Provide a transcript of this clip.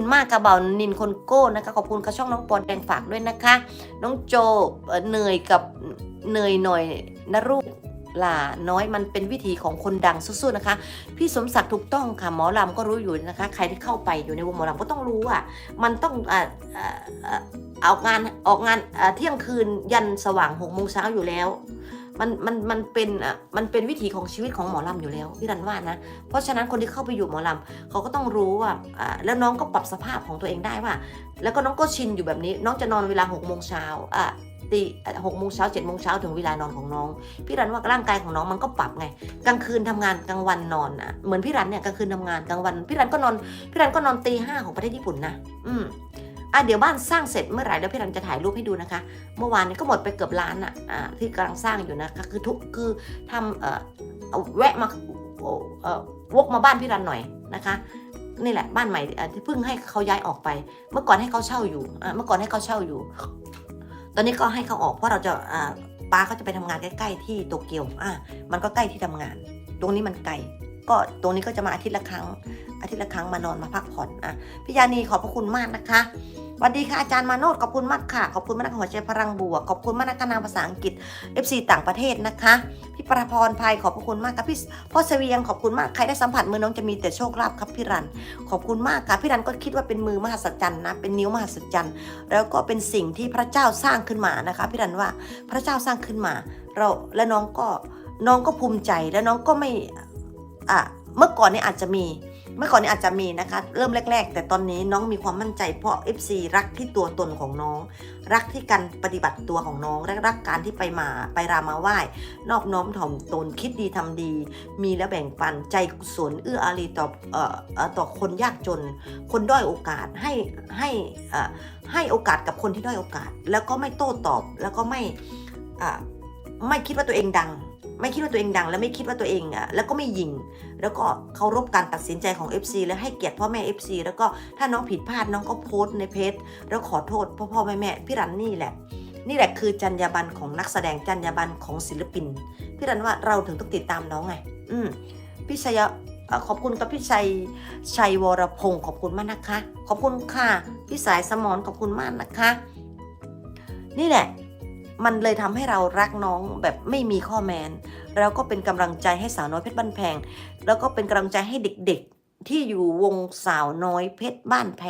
ณมากกระเบานินคนโก้นะคะ ขอบคุณกระช่องน้องปอนแดงฝากด้วยนะคะ น้องโจเอ่อเนยกับเนยหน่อยนรูปล่าน้อยมันเป็นวิธีของคนดังสู้ๆนะคะ พี่สมศักดิ์ถูกต้องค่ะหมอลำก็รู้อยู่นะคะ ใครที่เข้าไปอยู่ในวงหมอลำก็ต้องรู้อะมันต้องอ่าอ่าอ่างานออกงานเที่ยงคืนยันสว่างหกโมงเช้าอยู่แล้ว มันมันมันเป็นอะมันเป็นวิถีของชีวิตของหมอลำอยู่แล้วพี่รันว่านะ เพราะฉะนั้นคนที่เข้าไปอยู่หมอลำเขาก็ต้องรู้ว่าอ่าแล้วน้องก็ปรับสภาพของตัวเองได้ว่า แล้วก็น้องก็ชินอยู่แบบนี้ น้องจะนอนเวลาหกโมงเช้าอะตีหกโมงเช้าเจ็ดโมงเช้าถึงเวลานอนของน้อง พี่รันว่าร่างกายของน้องมันก็ปรับไง กลางคืนทำงานกลางวันนอนอะเหมือนพี่รันเนี่ยกลางคืนทำงานกลางวัน พี่รันก็นอนพี่รันก็นอนตีห้าของประเทศญี่ปุ่นนะอืม อะเดี๋ยวบ้านสร้างเสร็จเมื่อไหร่เดี๋ยวพี่รันจะถ่ายรูปให้ดูนะคะ เมื่อวานนี้ก็หมดไปเกือบล้านอะอ่าที่กำลังสร้างอยู่นะคะคือทุกคือทำเอ่อเอาแวะมาเอ่อวกมาบ้านพี่รันหน่อยนะคะนี่แหละบ้านใหม่ที่เพิ่งให้เขาย้ายออกไป เมื่อก่อนให้เขาเช่าอยู่เมื่อก่อนให้เขาเช่าอยู่ ตอนนี้ก็ให้เขาออกเพราะเราจะอ่าป้าเขาจะไปทำงานใกล้ๆที่โตเกียวอะมันก็ใกล้ที่ทำงาน ตรงนี้มันไกล ก็ตรงนี้ก็จะมาอาทิตย์ละครั้ง อาทิตย์ละครั้งมานอนมาพักผ่อนอะพี่ยานีขอบพระคุณมากนะคะสวัสดีค่ะอาจารย์มาโนดขอบคุณมากค่ะ ขอบคุณมากนะคะหัวใจพลังบวก ขอบคุณมากนะคะนามภาษาอังกฤษ FC ต่างประเทศนะคะ พี่ประพรภัยขอบพระคุณมากค่ะพี่พ่อเสวียงขอบคุณมาก ใครได้สัมผัสมือน้องจะมีแต่โชคลาภครับพี่รัน ขอบคุณมากค่ะพี่รันก็คิดว่าเป็นมือมหัศจรรย์นะ เป็นนิ้วมหัศจรรย์ แล้วก็เป็นสิ่งที่พระเจ้าสร้างขึ้นมานะคะ พี่รันว่าพระเจ้าสร้างขึ้นมา เราและน้องก็น้องก็ภูมิใจและน้องก็ไม่ อะเมื่อก่อนนี่อาจจะมี เมื่อก่อนนี้อาจจะมีนะคะ เริ่มแรก ๆ แต่ตอนนี้น้องมีความมั่นใจเพราะ FC รักที่ตัวตนของน้อง รักที่การปฏิบัติตัวของน้องและรักการที่ไปมาไปรามาไหว้ นอบน้อมถ่อมตนคิดดีทำดี มีแล้วแบ่งปันใจกุศลเอื้ออารีต่อเอ่อต่อคนยากจน คนด้อยโอกาสให้ให้ให้โอกาสกับคนที่ด้อยโอกาส แล้วก็ไม่โต้ตอบแล้วก็ไม่ไม่คิดว่าตัวเองดัง ไม่คิดว่าตัวเองดัง และไม่คิดว่าตัวเองอะแล้วก็ไม่ยิง แล้วก็เคารพการตัดสินใจของ FC และให้เกียรติพ่อแม่ FC แล้วก็ถ้าน้องผิดพลาดน้องก็โพสต์ในเพจแล้วขอโทษพ่อพ่อแม่แม่พี่รันนี่แหละ นี่แหละคือจรรยาบรรณของนักแสดงจรรยาบรรณของศิลปินพี่รันว่าเราถึงต้องติดตามน้องไง อืมพี่ชัยขอบคุณกับพี่ชัยชัยวรพงศ์ขอบคุณมากนะคะ ขอบคุณค่ะพี่สายสมรขอบคุณมากนะคะ นี่แหละ มันเลยทำให้เรารักน้องแบบไม่มีข้อแม้นแล้วก็เป็นกำลังใจให้สาวน้อยเพชรบ้านแพง แล้วก็เป็นกำลังใจให้เด็กๆ ที่อยู่วงสาวน้อยเพชรบ้านแพง